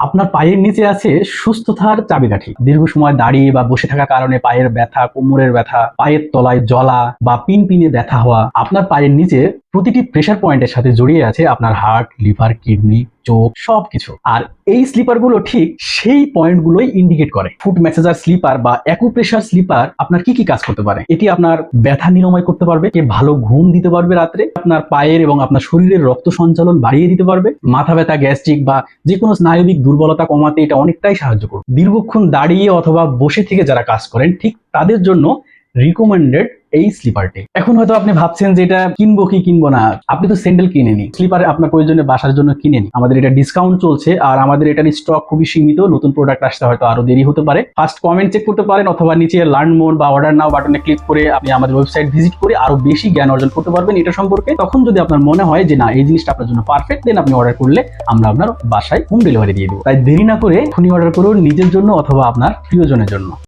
আপনার পায়ের নিচে আছে সুস্থতার চাবিকাঠি। দীর্ঘ সময় দাঁড়িয়ে বা বসে থাকার কারণে পায়ের ব্যথা, কোমরের ব্যথা, পায়ের তলায় জলা বা পিন পিনে ব্যথা হওয়া, আপনার পায়ের নিচে প্রতিটি প্রেশার পয়েন্টের সাথে জড়িয়ে আছে আপনার হার্ট লিভার কিডনি চোখ, সবকিছু। আর এই স্লিপারগুলো ঠিক সেই পয়েন্টগুলোই ইন্ডিকেট করে। ফুট ম্যাসেজার স্লিপার বা অ্যাকুপ্রেশার স্লিপার আপনার কি কি কাজ করতে পারে? এটি আপনার ব্যথা নিরাময় করতে পারবে কে ভালো ঘুম দিতে পারবে রাত্রে, আপনার পায়ের এবং আপনার শরীরের রক্ত সঞ্চালন বাড়িয়ে দিতে পারবে, মাথা ব্যথা গ্যাস্ট্রিক বা যে কোনো স্নায়বিক দুর্বলতা কমাতে এটা অনেকটাই সাহায্য করবে। দীর্ঘক্ষণ দাঁড়িয়ে অথবা বসে থেকে যারা কাজ করেন, ঠিক তাদের জন্য রিকমেন্ডেড এই স্লিপারটি এখন হয়তো আপনি ভাবছেন যে এটা কিনবো কি কিনবো না। আপনি তো স্যান্ডেল কিনে নি স্লিপার আপনার প্রয়োজনে, বাসার জন্য কিনে আমাদের এটা ডিসকাউন্ট চলছে আর আমাদের এটার স্টক খুবই সীমিত। নতুন প্রোডাক্ট আসতে হয়তো আরও দেরি হতে পারে। ফার্স্ট কমেন্ট চেক করতে পারেন অথবা নিচে লার্ন মোর বা অর্ডার নাও বাটনে ক্লিক করে আপনি আমাদের ওয়েবসাইট ভিজিট করে আরও বেশি জ্ঞান অর্জন করতে পারবেন এটা সম্পর্কে। তখন যদি আপনার মনে হয় যে না, এই জিনিসটা আপনার জন্য পারফেক্ট দেন আপনি অর্ডার করলে আমরা আপনার বাসায় হোম ডেলিভারি দিয়ে দেবো। তাই দেরি না করে এখনই অর্ডার করুন নিজের জন্য অথবা আপনার প্রিয়জনের জন্য।